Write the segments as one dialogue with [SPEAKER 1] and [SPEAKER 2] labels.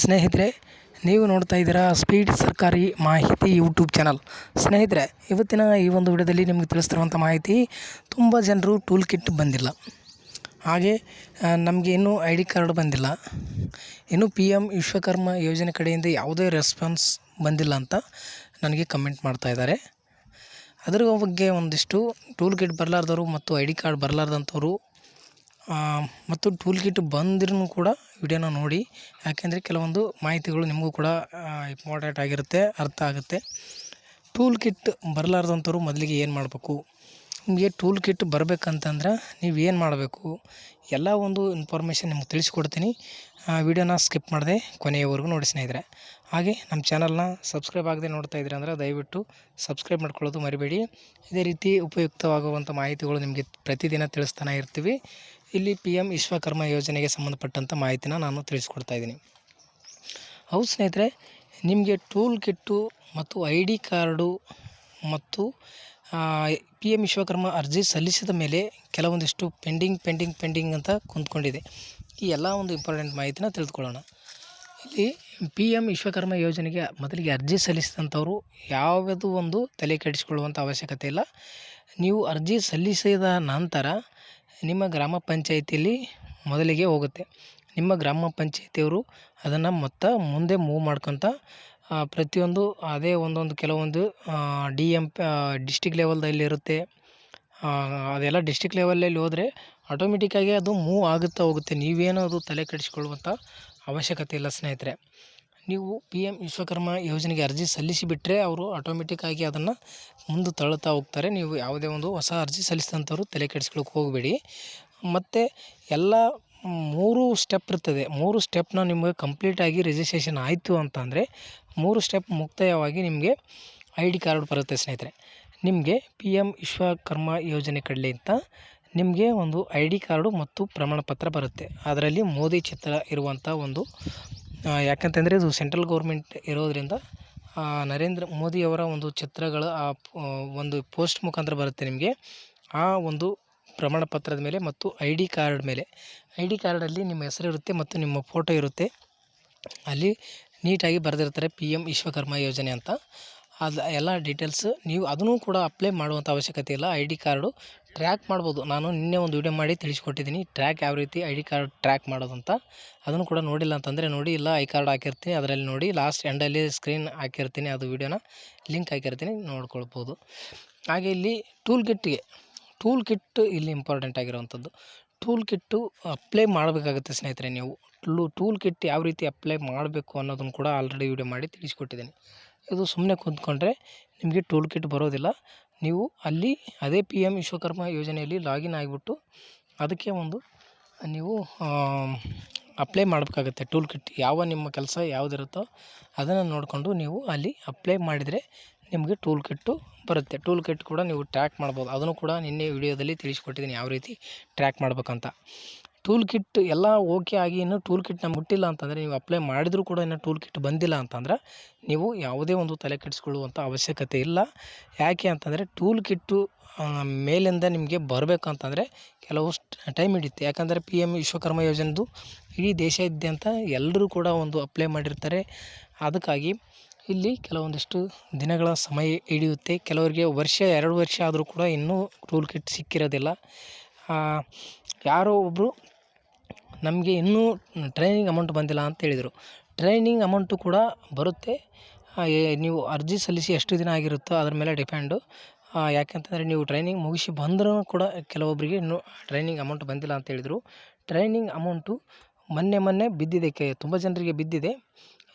[SPEAKER 1] ಸ್ನೇಹಿತರೆ, ನೀವು ನೋಡ್ತಾ ಇದ್ದೀರಾ ಸ್ಪೀಡ್ ಸರ್ಕಾರಿ ಮಾಹಿತಿ ಯೂಟ್ಯೂಬ್ ಚಾನಲ್. ಸ್ನೇಹಿತರೆ, ಇವತ್ತಿನ ಈ ಒಂದು ವಿಡಿಯೋದಲ್ಲಿ ನಿಮಗೆ ತಿಳಿಸ್ತಿರುವಂಥ ಮಾಹಿತಿ ತುಂಬ ಜನರು ಟೂಲ್ ಕಿಟ್ ಬಂದಿಲ್ಲ. ಹಾಗೆ ನಮಗೆ ಇನ್ನೂ ಐ ಡಿ ಕಾರ್ಡ್ ಬಂದಿಲ್ಲ. ಇನ್ನೂ ಪಿ ಎಂ ವಿಶ್ವಕರ್ಮ ಯೋಜನೆ ಕಡೆಯಿಂದ ಯಾವುದೇ ರೆಸ್ಪಾನ್ಸ್ ಬಂದಿಲ್ಲ ಅಂತ ನನಗೆ ಕಮೆಂಟ್ ಮಾಡ್ತಾ ಇದ್ದಾರೆ. ಅದರ ಬಗ್ಗೆ ಒಂದಿಷ್ಟು ಟೂಲ್ ಕಿಟ್ ಬರಲಾರ್ದವರು ಮತ್ತು ಐ ಡಿ ಕಾರ್ಡ್ ಬರಲಾರ್ದಂಥವ್ರು ಮತ್ತು ಟೂಲ್ ಕಿಟ್ ಬಂದ್ರೂ ಕೂಡ ವಿಡಿಯೋನ ನೋಡಿ. ಯಾಕೆಂದರೆ ಕೆಲವೊಂದು ಮಾಹಿತಿಗಳು ನಿಮಗೂ ಕೂಡ ಇಂಪಾರ್ಟೆಂಟ್ ಆಗಿರುತ್ತೆ, ಅರ್ಥ ಆಗುತ್ತೆ. ಟೂಲ್ ಕಿಟ್ ಬರಲಾರ್ದಂಥವ್ರು ಮೊದಲಿಗೆ ಏನು ಮಾಡಬೇಕು? ನಿಮಗೆ ಟೂಲ್ ಕಿಟ್ ಬರಬೇಕಂತಂದ್ರೆ ನೀವು ಏನು ಮಾಡಬೇಕು? ಎಲ್ಲ ಒಂದು ಇನ್ಫಾರ್ಮೇಷನ್ ನಿಮ್ಗೆ ತಿಳಿಸ್ಕೊಡ್ತೀನಿ. ವಿಡಿಯೋನ ಸ್ಕಿಪ್ ಮಾಡದೆ ಕೊನೆಯವರೆಗೂ ನೋಡಿ ಸ್ನೇಹಿತರೆ. ಹಾಗೆ ನಮ್ಮ ಚಾನಲ್ನ ಸಬ್ಸ್ಕ್ರೈಬ್ ಆಗದೆ ನೋಡ್ತಾ ಇದ್ದೀರ ಅಂದರೆ ದಯವಿಟ್ಟು ಸಬ್ಸ್ಕ್ರೈಬ್ ಮಾಡ್ಕೊಳ್ಳೋದು ಮರಿಬೇಡಿ. ಇದೇ ರೀತಿ ಉಪಯುಕ್ತವಾಗುವಂಥ ಮಾಹಿತಿಗಳು ನಿಮಗೆ ಪ್ರತಿದಿನ ತಿಳಿಸ್ತಾನೆ ಇರ್ತೀವಿ. ಇಲ್ಲಿ ಪಿ ಎಂ ವಿಶ್ವಕರ್ಮ ಯೋಜನೆಗೆ ಸಂಬಂಧಪಟ್ಟಂಥ ಮಾಹಿತಿನ ನಾನು ತಿಳಿಸ್ಕೊಡ್ತಾ ಇದ್ದೀನಿ. ಹೌದು ಸ್ನೇಹಿತರೆ, ನಿಮಗೆ ಟೂಲ್ ಕಿಟ್ಟು ಮತ್ತು ಐ ಡಿ ಕಾರ್ಡು ಮತ್ತು ಪಿ ಎಂ ವಿಶ್ವಕರ್ಮ ಅರ್ಜಿ ಸಲ್ಲಿಸಿದ ಮೇಲೆ ಕೆಲವೊಂದಿಷ್ಟು ಪೆಂಡಿಂಗ್ ಪೆಂಡಿಂಗ್ ಪೆಂಡಿಂಗ್ ಅಂತ ಕುಂತ್ಕೊಂಡಿದೆ. ಈ ಎಲ್ಲ ಒಂದು ಇಂಪಾರ್ಟೆಂಟ್ ಮಾಹಿತಿನ ತಿಳಿದುಕೊಳ್ಳೋಣ. ಇಲ್ಲಿ ಪಿ ಎಂ ವಿಶ್ವಕರ್ಮ ಯೋಜನೆಗೆ ಮೊದಲಿಗೆ ಅರ್ಜಿ ಸಲ್ಲಿಸಿದಂಥವರು ಯಾವುದೂ ಒಂದು ತಲೆ ಕೆಡಿಸಿಕೊಳ್ಳುವಂಥ ಅವಶ್ಯಕತೆ ಇಲ್ಲ. ನೀವು ಅರ್ಜಿ ಸಲ್ಲಿಸಿದ ನಂತರ ನಿಮ್ಮ ಗ್ರಾಮ ಪಂಚಾಯಿತಿಯಲ್ಲಿ ಮೊದಲಿಗೆ ಹೋಗುತ್ತೆ. ನಿಮ್ಮ ಗ್ರಾಮ ಪಂಚಾಯಿತಿಯವರು ಅದನ್ನು ಮತ್ತೆ ಮುಂದೆ ಮೂವ್ ಮಾಡ್ಕೊತ ಪ್ರತಿಯೊಂದು ಅದೇ ಒಂದೊಂದು ಕೆಲವೊಂದು ಡಿ ಎಂ ಡಿಸ್ಟಿಕ್ ಲೆವೆಲ್ದಲ್ಲಿ ಇರುತ್ತೆ. ಅದೆಲ್ಲ ಡಿಸ್ಟಿಕ್ ಲೆವೆಲಲ್ಲಿ ಹೋದರೆ ಆಟೋಮೆಟಿಕ್ಕಾಗಿ ಅದು ಮೂವ್ ಆಗುತ್ತಾ ಹೋಗುತ್ತೆ. ನೀವೇನು ಅದು ತಲೆ ಕೆಡಿಸ್ಕೊಳ್ಳುವಂಥ ಅವಶ್ಯಕತೆ ಇಲ್ಲ ಸ್ನೇಹಿತರೆ. ನೀವು ಪಿ ಎಂ ವಿಶ್ವಕರ್ಮ ಯೋಜನೆಗೆ ಅರ್ಜಿ ಸಲ್ಲಿಸಿಬಿಟ್ರೆ ಅವರು ಆಟೋಮೆಟಿಕ್ಕಾಗಿ ಅದನ್ನು ಮುಂದೆ ತಳ್ಳುತ್ತಾ ಹೋಗ್ತಾರೆ. ನೀವು ಯಾವುದೇ ಒಂದು ಹೊಸ ಅರ್ಜಿ ಸಲ್ಲಿಸಿದಂಥವ್ರು ತಲೆ ಕೆಡಿಸ್ಕೊಳ್ಳೋಕೆ ಹೋಗಬೇಡಿ. ಮತ್ತು ಎಲ್ಲ ಮೂರು ಸ್ಟೆಪ್ ಇರ್ತದೆ. ಮೂರು ಸ್ಟೆಪ್ನ ನಿಮಗೆ ಕಂಪ್ಲೀಟಾಗಿ ರಿಜಿಸ್ಟ್ರೇಷನ್ ಆಯಿತು ಅಂತಂದರೆ ಮೂರು ಸ್ಟೆಪ್ ಮುಕ್ತಾಯವಾಗಿ ನಿಮಗೆ ಐ ಡಿ ಕಾರ್ಡ್ ಬರುತ್ತೆ ಸ್ನೇಹಿತರೆ. ನಿಮಗೆ ಪಿ ಎಂ ವಿಶ್ವಕರ್ಮ ಯೋಜನೆ ಅಂತ ನಿಮಗೆ ಒಂದು ಐ ಡಿ ಕಾರ್ಡು ಮತ್ತು ಪ್ರಮಾಣ ಪತ್ರ ಬರುತ್ತೆ. ಅದರಲ್ಲಿ ಮೋದಿ ಚಿತ್ರ ಇರುವಂಥ ಒಂದು ಯಾಕಂತಂದರೆ ಇದು ಸೆಂಟ್ರಲ್ ಗೌರ್ಮೆಂಟ್ ಇರೋದರಿಂದ ನರೇಂದ್ರ ಮೋದಿಯವರ ಒಂದು ಚಿತ್ರಗಳು, ಆ ಒಂದು ಪೋಸ್ಟ್ ಮುಖಾಂತರ ಬರುತ್ತೆ ನಿಮಗೆ. ಆ ಒಂದು ಪ್ರಮಾಣ ಪತ್ರದ ಮೇಲೆ ಮತ್ತು ಐ ಡಿ ಕಾರ್ಡ್ ಮೇಲೆ. ಐ ಡಿ ಕಾರ್ಡಲ್ಲಿ ನಿಮ್ಮ ಹೆಸರು ಇರುತ್ತೆ ಮತ್ತು ನಿಮ್ಮ ಫೋಟೋ ಇರುತ್ತೆ. ಅಲ್ಲಿ ನೀಟಾಗಿ ಬರೆದಿರ್ತಾರೆ ಪಿ ಎಂ ವಿಶ್ವಕರ್ಮ ಯೋಜನೆ ಅಂತ. ಅದು ಎಲ್ಲ ಡೀಟೇಲ್ಸ್ ನೀವು ಅದನ್ನು ಕೂಡ ಅಪ್ಲೈ ಮಾಡುವಂಥ ಅವಶ್ಯಕತೆ ಇಲ್ಲ. ಐ ಡಿ ಕಾರ್ಡು ಟ್ರ್ಯಾಕ್ ಮಾಡ್ಬೋದು. ನಾನು ನಿನ್ನೆ ಒಂದು ವಿಡಿಯೋ ಮಾಡಿ ತಿಳಿಸ್ಕೊಟ್ಟಿದ್ದೀನಿ. ಟ್ರ್ಯಾಕ್ ಯಾವ ರೀತಿ ಐ ಡಿ ಕಾರ್ಡ್ ಟ್ರ್ಯಾಕ್ ಮಾಡೋದು ಅಂತ. ಅದನ್ನು ಕೂಡ ನೋಡಿಲ್ಲ ಅಂತಂದರೆ ನೋಡಿ, ಇಲ್ಲ ಐ ಕಾರ್ಡ್ ಹಾಕಿರ್ತೀನಿ, ಅದರಲ್ಲಿ ನೋಡಿ ಲಾಸ್ಟ್ ಎಂಡಲ್ಲಿ ಸ್ಕ್ರೀನ್ ಹಾಕಿರ್ತೀನಿ, ಅದು ವಿಡಿಯೋನ ಲಿಂಕ್ ಹಾಕಿರ್ತೀನಿ, ನೋಡ್ಕೊಳ್ಬೋದು. ಹಾಗೆ ಇಲ್ಲಿ ಟೂಲ್ ಕಿಟ್ಗೆ ಟೂಲ್ ಕಿಟ್ ಇಲ್ಲಿ ಇಂಪಾರ್ಟೆಂಟ್ ಆಗಿರುವಂಥದ್ದು. ಟೂಲ್ ಕಿಟ್ಟು ಅಪ್ಲೈ ಮಾಡಬೇಕಾಗುತ್ತೆ ಸ್ನೇಹಿತರೆ ನೀವು. ಟೂಲ್ ಕಿಟ್ ಯಾವ ರೀತಿ ಅಪ್ಲೈ ಮಾಡಬೇಕು ಅನ್ನೋದನ್ನು ಕೂಡ ಆಲ್ರೆಡಿ ವಿಡಿಯೋ ಮಾಡಿ ತಿಳಿಸ್ಕೊಟ್ಟಿದ್ದೀನಿ. ಇದು ಸುಮ್ಮನೆ ಕೂತ್ಕೊಂಡ್ರೆ ನಿಮಗೆ ಟೂಲ್ ಕಿಟ್ ಬರೋದಿಲ್ಲ. ನೀವು ಅಲ್ಲಿ ಅದೇ ಪಿ ಎಂ ವಿಶ್ವಕರ್ಮ ಯೋಜನೆಯಲ್ಲಿ ಲಾಗಿನ್ ಆಗಿಬಿಟ್ಟು ಅದಕ್ಕೆ ಒಂದು, ನೀವು ಅಪ್ಲೈ ಮಾಡಬೇಕಾಗುತ್ತೆ ಟೂಲ್ ಕಿಟ್ ಯಾವ ನಿಮ್ಮ ಕೆಲಸ ಯಾವುದಿರುತ್ತೋ ಅದನ್ನು ನೋಡಿಕೊಂಡು ನೀವು ಅಲ್ಲಿ ಅಪ್ಲೈ ಮಾಡಿದರೆ ನಿಮಗೆ ಟೂಲ್ ಕಿಟ್ಟು ಬರುತ್ತೆ. ಟೂಲ್ ಕಿಟ್ ಕೂಡ ನೀವು ಟ್ರ್ಯಾಕ್ ಮಾಡ್ಬೋದು. ಅದನ್ನು ಕೂಡ ನಿನ್ನೆ ವಿಡಿಯೋದಲ್ಲಿ ತಿಳಿಸ್ಕೊಟ್ಟಿದ್ದೀನಿ ಯಾವ ರೀತಿ ಟ್ರ್ಯಾಕ್ ಮಾಡ್ಬೇಕಂತ. ಟೂಲ್ ಕಿಟ್ ಎಲ್ಲ ಓಕೆ ಆಗಿ ಇನ್ನು ಟೂಲ್ ಕಿಟ್ ನಮ್ಗೆ ಮುಟ್ಟಿಲ್ಲ ಅಂತಂದರೆ ನೀವು ಅಪ್ಲೈ ಮಾಡಿದರೂ ಕೂಡ ಇನ್ನು ಟೂಲ್ ಕಿಟ್ ಬಂದಿಲ್ಲ ಅಂತಂದ್ರೆ ನೀವು ಯಾವುದೇ ಒಂದು ತಲೆ ಕೆಡಿಸ್ಕೊಳ್ಳುವಂಥ ಅವಶ್ಯಕತೆ ಇಲ್ಲ. ಯಾಕೆ ಅಂತಂದರೆ ಟೂಲ್ ಕಿಟ್ಟು ಮೇಲಿಂದ ನಿಮಗೆ ಬರಬೇಕು ಅಂತಂದರೆ ಕೆಲವು ಟೈಮ್ ಹಿಡಿಯುತ್ತೆ. ಯಾಕಂದರೆ ಪಿ ಎಂ ವಿಶ್ವಕರ್ಮ ಯೋಜನೆದು ಇಡೀ ದೇಶಾದ್ಯಂತ ಎಲ್ಲರೂ ಕೂಡ ಒಂದು ಅಪ್ಲೈ ಮಾಡಿರ್ತಾರೆ. ಅದಕ್ಕಾಗಿ ಇಲ್ಲಿ ಕೆಲವೊಂದಿಷ್ಟು ದಿನಗಳ ಸಮಯ ಹಿಡಿಯುತ್ತೆ. ಕೆಲವರಿಗೆ ವರ್ಷ, ಎರಡು ವರ್ಷ ಆದರೂ ಕೂಡ ಇನ್ನೂ ಟೂಲ್ ಕಿಟ್ ಸಿಕ್ಕಿರೋದಿಲ್ಲ ಯಾರೋ ಒಬ್ಬರು ನಮಗೆ ಇನ್ನೂ ಟ್ರೈನಿಂಗ್ ಅಮೌಂಟ್ ಬಂದಿಲ್ಲ ಅಂತ ಹೇಳಿದರು. ಟ್ರೈನಿಂಗ್ ಅಮೌಂಟು ಕೂಡ ಬರುತ್ತೆ. ನೀವು ಅರ್ಜಿ ಸಲ್ಲಿಸಿ ಎಷ್ಟು ದಿನ ಆಗಿರುತ್ತೋ ಅದ್ರ ಮೇಲೆ ಡಿಪೆಂಡು ಯಾಕೆಂತಂದರೆ ನೀವು ಟ್ರೈನಿಂಗ್ ಮುಗಿಸಿ ಬಂದರೂ ಕೂಡ ಕೆಲವೊಬ್ಬರಿಗೆ ಇನ್ನೂ ಟ್ರೈನಿಂಗ್ ಅಮೌಂಟ್ ಬಂದಿಲ್ಲ ಅಂತ ಹೇಳಿದರು. ಟ್ರೈನಿಂಗ್ ಅಮೌಂಟು ಮೊನ್ನೆ ಮೊನ್ನೆ ಬಿದ್ದಿದೆ. ಕೆ, ತುಂಬ ಜನರಿಗೆ ಬಿದ್ದಿದೆ.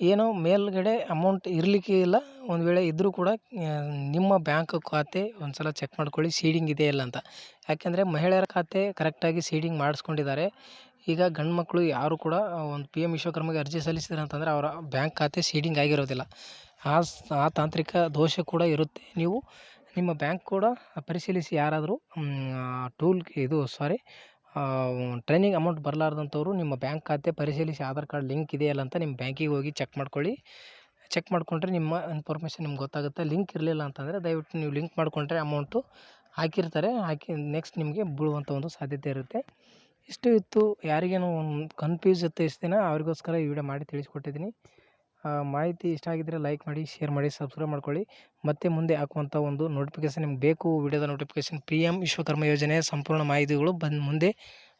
[SPEAKER 1] ಏನೋ ಮೇಲ್ಗಡೆ ಅಮೌಂಟ್ ಇರಲಿಕ್ಕೆ ಇಲ್ಲ. ಒಂದು ವೇಳೆ ಇದ್ದರೂ ಕೂಡ ನಿಮ್ಮ ಬ್ಯಾಂಕ್ ಖಾತೆ ಒಂದು ಸಲ ಚೆಕ್ ಮಾಡ್ಕೊಳ್ಳಿ. ಸೀಡಿಂಗ್ ಇದೆ ಇಲ್ಲ ಅಂತ. ಯಾಕೆಂದರೆ ಮಹಿಳೆಯರ ಖಾತೆ ಕರೆಕ್ಟಾಗಿ ಸೀಡಿಂಗ್ ಮಾಡಿಸ್ಕೊಂಡಿದ್ದಾರೆ. ಈಗ ಗಂಡು ಮಕ್ಕಳು ಯಾರು ಕೂಡ ಒಂದು ಪಿ ಎಂ ವಿಶ್ವಕರ್ಮಗೆ ಅರ್ಜಿ ಸಲ್ಲಿಸಿದ್ರು ಅಂತಂದರೆ ಅವರ ಬ್ಯಾಂಕ್ ಖಾತೆ ಸೀಡಿಂಗ್ ಆಗಿರೋದಿಲ್ಲ. ಆ ಆ ತಾಂತ್ರಿಕ ದೋಷ ಕೂಡ ಇರುತ್ತೆ. ನೀವು ನಿಮ್ಮ ಬ್ಯಾಂಕ್ ಕೂಡ ಪರಿಶೀಲಿಸಿ ಯಾರಾದರೂ ಟೂಲ್ ಇದು ಸಾರಿ ಟ್ರೈನಿಂಗ್ ಅಮೌಂಟ್ ಬರಲಾರ್ದಂಥವ್ರು ನಿಮ್ಮ ಬ್ಯಾಂಕ್ ಖಾತೆ ಪರಿಶೀಲಿಸಿ ಆಧಾರ್ ಕಾರ್ಡ್ ಲಿಂಕ್ ಇದೆಯಲ್ಲ ಅಂತ ನಿಮ್ಮ ಬ್ಯಾಂಕಿಗೆ ಹೋಗಿ ಚೆಕ್ ಮಾಡ್ಕೊಳ್ಳಿ. ಚೆಕ್ ಮಾಡಿಕೊಂಡ್ರೆ ನಿಮ್ಮ ಇನ್ಫಾರ್ಮೇಷನ್ ನಿಮ್ಗೆ ಗೊತ್ತಾಗುತ್ತೆ. ಲಿಂಕ್ ಇರಲಿಲ್ಲ ಅಂತಂದರೆ ದಯವಿಟ್ಟು ನೀವು ಲಿಂಕ್ ಮಾಡಿಕೊಂಡ್ರೆ ಅಮೌಂಟು ಹಾಕಿರ್ತಾರೆ. ಹಾಕಿ, ನೆಕ್ಸ್ಟ್ ನಿಮಗೆ ಬೀಳುವಂಥ ಒಂದು ಸಾಧ್ಯತೆ ಇರುತ್ತೆ. ಇಷ್ಟು ಇತ್ತು. ಯಾರಿಗೇನೋ ಕನ್ಫ್ಯೂಸ್ ಇತ್ತು ಇಷ್ಟು ದಿನ, ಅವ್ರಿಗೋಸ್ಕರ ಈ ವಿಡಿಯೋ ಮಾಡಿ ತಿಳಿಸ್ಕೊಟ್ಟಿದ್ದೀನಿ. ಮಾಹಿತಿ ಇಷ್ಟ ಆಗಿದ್ದರೆ ಲೈಕ್ ಮಾಡಿ ಶೇರ್ ಮಾಡಿ ಸಬ್ಸ್ಕ್ರೈಬ್ ಮಾಡ್ಕೊಳ್ಳಿ. ಮತ್ತೆ ಮುಂದೆ ಹಾಕುವಂಥ ಒಂದು ನೋಟಿಫಿಕೇಷನ್ ನಿಮ್ಗೆ ಬೇಕು. ವಿಡಿಯೋದ ನೋಟಿಫಿಕೇಷನ್ ಪಿ ಎಂ ವಿಶ್ವಕರ್ಮ ಯೋಜನೆ ಸಂಪೂರ್ಣ ಮಾಹಿತಿಗಳು ಬಂದು ಮುಂದೆ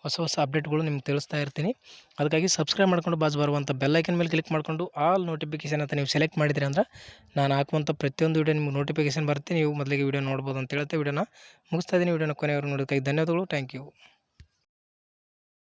[SPEAKER 1] ಹೊಸ ಹೊಸ ಅಪ್ಡೇಟ್ಗಳು ನಿಮ್ಗೆ ತಿಳಿಸ್ತಾ ಇರ್ತೀನಿ. ಅದಕ್ಕಾಗಿ ಸಬ್ಸ್ಕ್ರೈಬ್ ಮಾಡ್ಕೊಂಡು ಬಾಜು ಬರುವಂಥ ಬೆಲ್ಲೈಕನ್ ಮೇಲೆ ಕ್ಲಿಕ್ ಮಾಡಿಕೊಂಡು ಆಲ್ ನೋಟಿಫಿಕೇಷನ್ ಅಂತ ನೀವು ಸೆಲೆಕ್ಟ್ ಮಾಡಿದ್ರಿ ಅಂದ್ರೆ ನಾನು ಹಾಕುವಂಥ ಪ್ರತಿಯೊಂದು ವಿಡಿಯೋ ನಿಮ್ಗೆ ನೋಟಿಫಿಕೇಷನ್ ಬರುತ್ತೆ ನೀವು ಮೊದಲಿಗೆ ವಿಡಿಯೋ ನೋಡ್ಬೋದು ಅಂತ ಹೇಳ್ತಾ ವಿಡಿಯೋನ ಮುಗಿಸ್ತಾ ಇದ್ದೀನಿ. ವಿಡಿಯೋನ ಕೊನೆಯವರು ನೋಡೋದಕ್ಕಾಗಿ ಧನ್ಯವಾದಗಳು. Thank you